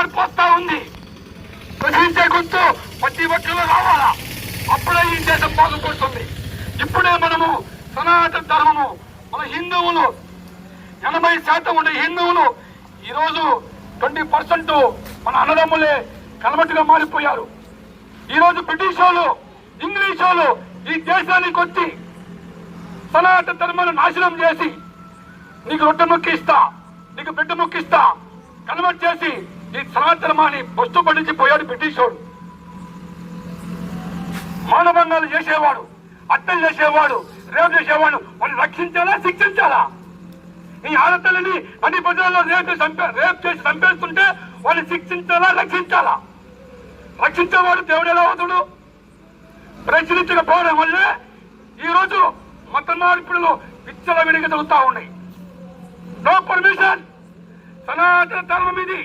మార్పు వస్తా ఉంది. ప్రశ్నించే గుర్తు ప్రతి ఒక్కరు రావాలా? అప్పుడే ఈ దేశం బాగుపడుతుంది ఇప్పుడే మనము సనాతన ధర్మము మన హిందువులు ఎనభై శాతం ఉండే హిందువులు ఈరోజు ట్వంటీ పర్సెంట్ మన అన్నదమ్ములే కలమట్టుగా మారిపోయారు. ఈరోజు బ్రిటిష్ వాళ్ళు ఇంగ్లీష్ వాళ్ళు ఈ దేశానికి వచ్చి సనాతన ధర్మాన్ని నాశనం చేసి నీకు రొట్టె ముక్కిస్తా నీకు బిడ్డ ముక్కిస్తా కన్వర్ట్ చేసి ఈ సనాతనమాని ధర్మాన్ని బొస్తు పడించి పోయాడు బ్రిటిష్ వాడు మానభంగాలు చేసేవాడు హత్యలు చేసేవాడు రేపు చేసేవాడు వాళ్ళు రక్షించాలా శిక్షించాలా? ఈ ఆడతల్లిని అన్ని ప్రజల్లో రేపు రేప్ రేపు చేసి చంపేస్తుంటే వాళ్ళు శిక్షించాలా రక్షించాలా? రక్షించేవాడు దేవుడు ఎలా అవుతాడు? ప్రశ్నించకపోవడం వల్లే ఈరోజు మత మార్పులు విచ్చల విడిగా జరుగుతూ ఉన్నాయి. నో పర్మిషన్ సనాతన ధర్మం ఇది.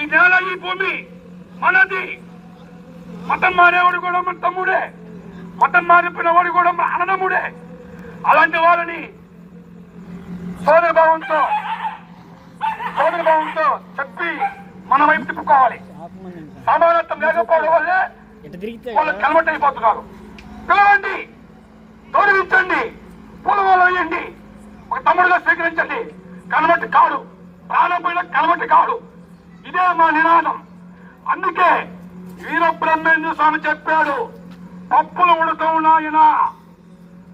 ఈ నేల ఈ భూమి మనది. మతం మారేవాడు కూడా మన తమ్ముడే. మతం మారిపోయిన వాడు కూడా మన అన్నదమ్ముడే. అలాంటి వాళ్ళని సోదరభావంతో సోదరభావంతో చెప్పి మన వైపు తిప్పుకోవాలి. సమానత్వం లేకపోవడం వల్లే వాళ్ళు కలమట్ అయిపోతున్నారు పిలవండి గౌరవించండి పూలమాల వేయండి ఒక తమ్ముడుగా స్వీకరించండి. కలమట్టి కాడు ప్రాణం పోయిన కలమట్టి కాడు. ఇదే మా నినాదం. అందుకే వీరబ్రహ్మేంద్ర స్వామి చెప్పాడు పప్పులు ఉడుతూ ఉన్నాయన.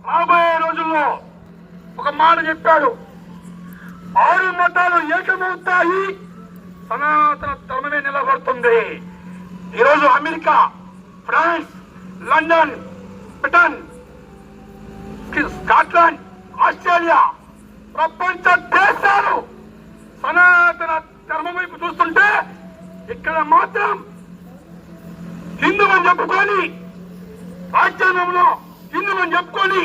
రాబోయే రోజుల్లో ఒక మాట చెప్పాడు ఆరు మతాలు ఏకమవుతాయి సనాతన ధర్మమే నిలబడుతుంది. ఈరోజు America France London Britain Scotland Australia ప్రపంచ ధర్మం వైపు చూస్తుంటే ఇక్కడ మాత్రం హిందూ అని చెప్పుకొని రాజ్యాంగంలో హిందూ అని చెప్పుకొని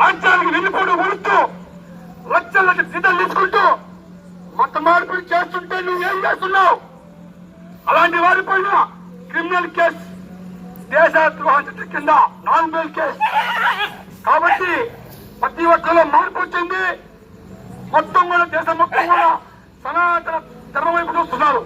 రాజ్యానికి వెళ్ళిపోవడం కొడుతూ లక్షల లక్ష జీతాలు తీసుకుంటూ మత మార్పులు చేస్తుంటే నువ్వు ఏం చేస్తున్నావు? అలాంటి వారి పైన క్రిమినల్ కేసు దేశద్రోహం చట్టం కింద నాన్ బెయిల్ కేసు. కాబట్టి ప్రతి ఒక్కరిలో మార్పు వచ్చింది. మొత్తం కూడా దేశం మొత్తం కూడా సనాతన ధర్మం వైపు చూస్తున్నారు